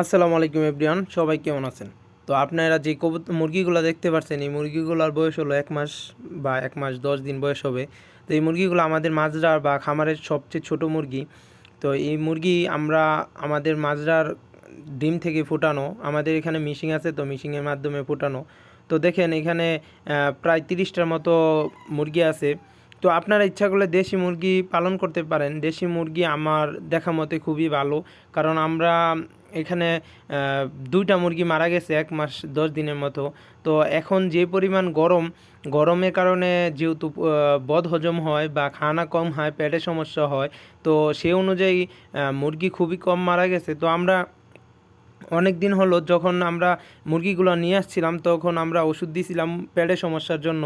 আসসালামু আলাইকুম এভরিওয়ান, সবাই কেমন আছেন? তো আপনারা যে কবুতর মুরগিগুলো দেখতে পাচ্ছেন এই মুরগিগুলোর বয়স হলো এক মাস বা এক মাস দশ দিন বয়স হবে। তো এই মুরগিগুলো আমাদের মাজরার বা খামারের সবচেয়ে ছোট মুরগি। তো এই মুরগি আমরা আমাদের মাজরার ডিম থেকে ফোটানো, আমাদের এখানে মিশিং আছে তো মিশিংয়ের মাধ্যমে ফোটানো। তো দেখেন এখানে প্রায় তিরিশটার মতো মুরগি আছে। তো আপনারা ইচ্ছা করলে দেশি মুরগি পালন করতে পারেন। দেশি মুরগি আমার দেখা মতে খুবই ভালো। কারণ আমরা এখানে দুইটা মুরগি মারা গেছে এক মাস দশ দিনের মতো। তো এখন যে পরিমাণ গরম গরমের কারণে যেহেতু বদ হজম হয় বা খানা কম হয় পেটের সমস্যা হয়, তো সে অনুযায়ী মুরগি খুবই কম মারা গেছে। তো আমরা অনেক দিন হলো যখন আমরা মুরগিগুলো নিয়ে আসছিলাম, তখন আমরা ওষুধ দিয়েছিলাম পেটের সমস্যার জন্য।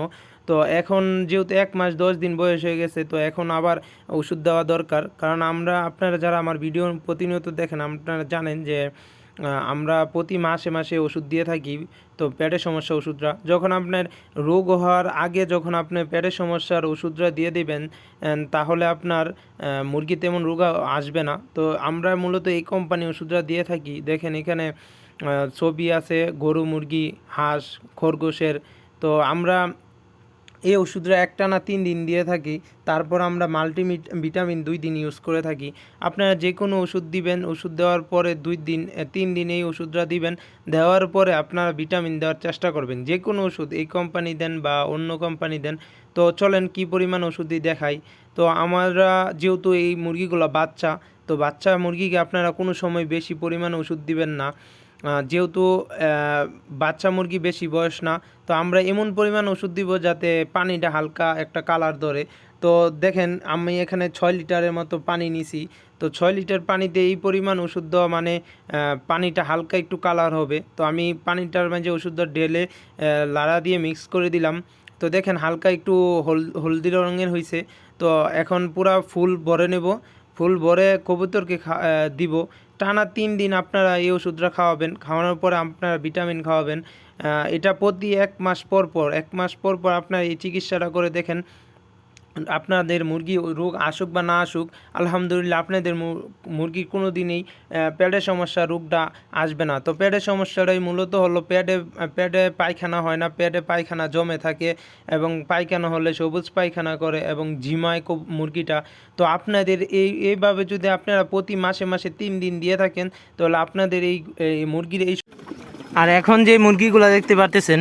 তো এখন যেহেতু এক মাস দশ দিন বয়স হয়ে গেছে, তো এখন আবার ওষুধ দেওয়া দরকার। কারণ আমরা, আপনারা যারা আমার ভিডিও প্রতিনিয়ত দেখেন, আপনারা জানেন যে আমরা প্রতি মাসে মাসে ওষুধ দিয়ে থাকি, তো পেটের সমস্যা ওষুধটা যখন আপনার রোগ হওয়ার আগে যখন আপনি পেটের সমস্যার ওষুধটা দিয়ে দিবেন তাহলে আপনার মুরগি তেমন রোগ আসবে না। তো আমরা মূলত এই কোম্পানি ওষুধটা দিয়ে থাকি। দেখেন এখানে ছবি আছে, গরু, মুরগি, হাঁস, খরগোশের। তো আমরা এই ওষুধটা একটা না তিন দিন দিয়ে থাকি, তারপর আমরা মাল্টি ভিটামিন দুই দিন ইউজ করে থাকি। আপনারা যে কোনো ওষুধ দিবেন, ওষুধ দেওয়ার পরে দুই দিন তিন দিন এই ওষুধটা দিবেন, দেওয়ার পরে আপনারা ভিটামিন দেওয়ার চেষ্টা করবেন। যে কোনো ওষুধ এই কোম্পানি দেন বা অন্য কোম্পানি দেন, তো চলেন কি পরিমাণ ওষুধ দিয়ে দেখাই। তো আমরা যেহেতু এই মুরগিগুলো বাচ্চা, তো বাচ্চা মুরগিকে আপনারা কোনো সময় বেশি পরিমাণ ওষুধ দিবেন না। যেহেতু বাচ্চা মুরগি বেশি বয়স না, তো আমরা এমন পরিমাণ ওষুধ দিব যাতে পানিটা হালকা একটা কালার ধরে। তো দেখেন, আমি এখানে ছয় লিটারের মতো পানি নিছি। তো ছয় লিটার পানিতে এই পরিমাণ ওষুধ দেওয়া মানে পানিটা হালকা একটু কালার হবে। তো আমি পানিটার মাঝে ওষুধটা ঢেলে লাড়া দিয়ে মিক্স করে দিলাম। তো দেখেন, হালকা একটু হল, হলদি রঙের হয়েছে তো এখন পুরা ফুল ভরে নেব। ফুল ভরে কবুতরকে দিব। টানা তিন দিন আপনারা এই ওষুধটা খাওয়াবেন, খাওয়ানোর পরে আপনারা ভিটামিন খাওয়াবেন। এটা প্রতি এক মাস পর পর, এক মাস পর পর আপনারা এই চিকিৎসাটা করে দেখেন আপনাদের মুরগি রোগ আসুক বা না আসুক, আলহামদুলিল্লাহ আপনাদের মুরগির কোনো দিনই পেটের সমস্যা, রোগটা আসবে না। তো পেটের সমস্যাটাই মূলত হলো পেটে পেটে পায়খানা হয় না, পেটে পায়খানা জমে থাকে এবং পায়খানা হলে সবুজ পায়খানা করে এবং ঝিমায় মুরগিটা। তো আপনাদের এই, এইভাবে যদি আপনারা প্রতি মাসে মাসে তিন দিন দিয়ে থাকেন, তাহলে আপনাদের এই মুরগির এই আর এখন যে মুরগিগুলো দেখতে পারতেছেন,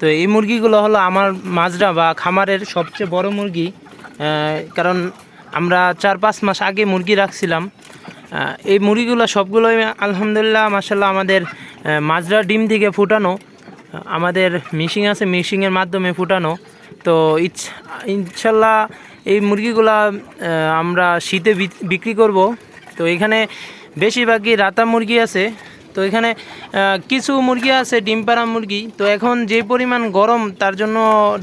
তো এই মুরগিগুলো হলো আমার মাজরা বা খামারের সবচেয়ে বড় মুরগি। কারণ আমরা চার পাঁচ মাস আগে মুরগি রাখছিলাম। এই মুরগিগুলো সবগুলোই আলহামদুলিল্লাহ মাসাল্লাহ আমাদের মাজরা ডিম থেকে ফুটানো। আমাদের মিশিং আছে মিশিংয়ের মাধ্যমে ফুটানো। তো ইনশাল্লাহ এই মুরগিগুলা আমরা শীতে বিক্রি করব। তো এখানে বেশিরভাগই রাতা মুরগি আছে। তো এখানে কিছু মুরগি আছে, ডিম পাড়া মুরগি। তো এখন যে পরিমাণ গরম, তার জন্য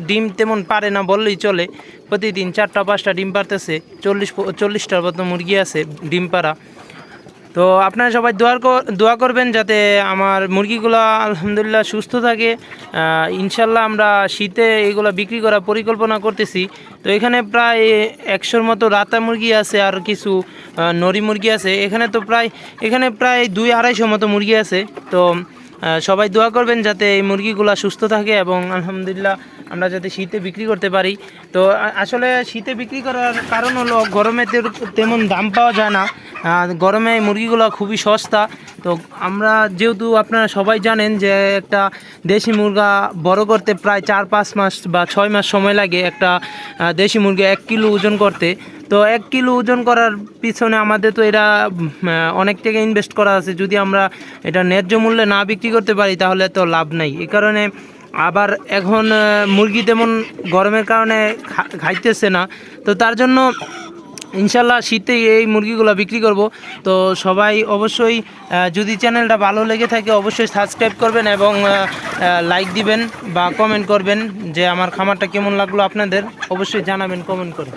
ডিম তেমন পারে না বললেই চলে। প্রতিদিন চারটা, পাঁচটা ডিম পারতেছে চল্লিশ চল্লিশটার মতো মুরগি আছে ডিম পাড়া। তো আপনারা সবাই দোয়ার দোয়া করবেন যাতে আমার মুরগিগুলো আলহামদুলিল্লাহ সুস্থ থাকে। ইনশাল্লাহ আমরা শীতে এগুলো বিক্রি করার পরিকল্পনা করতেছি। তো এখানে প্রায় একশোর মতো রাতা মুরগি আছে আর কিছু নরি মুরগি আছে। এখানে তো প্রায়, এখানে প্রায় দুই আড়াইশো মতো মুরগি আছে। তো সবাই দোয়া করবেন যাতে এই মুরগিগুলো সুস্থ থাকে এবং আলহামদুলিল্লাহ আমরা যাতে শীতে বিক্রি করতে পারি। তো আসলে শীতে বিক্রি করার কারণ হলো গরমে তেমন দাম পাওয়া যায় না। গরমে মুরগিগুলো খুবই সস্তা। তো আমরা যেহেতু আপনারা সবাই জানেন যে একটা দেশি মুরগা বড় করতে প্রায় চার পাঁচ মাস বা ছয় মাস সময় লাগে একটা দেশি মুরগি এক কিলো ওজন করতে। তো এক কিলো ওজন করার পিছনে আমাদের তো এটা অনেক টাকা ইনভেস্ট করা আছে। যদি আমরা এটা ন্যায্য মূল্যে না বিক্রি করতে পারি তাহলে তো লাভ নাই। এ কারণে আবার এখন মুরগি তেমন গরমের কারণে খাইতেছে না। তো তার জন্য ইনশাল্লাহ শীতে এই মুরগিগুলো বিক্রি করব। তো সবাই অবশ্যই যদি চ্যানেলটা ভালো লেগে থাকে অবশ্যই সাবস্ক্রাইব করবেন এবং লাইক দিবেন বা কমেন্ট করবেন যে আমার খামারটা কেমন লাগল আপনাদের, অবশ্যই জানাবেন কমেন্ট করে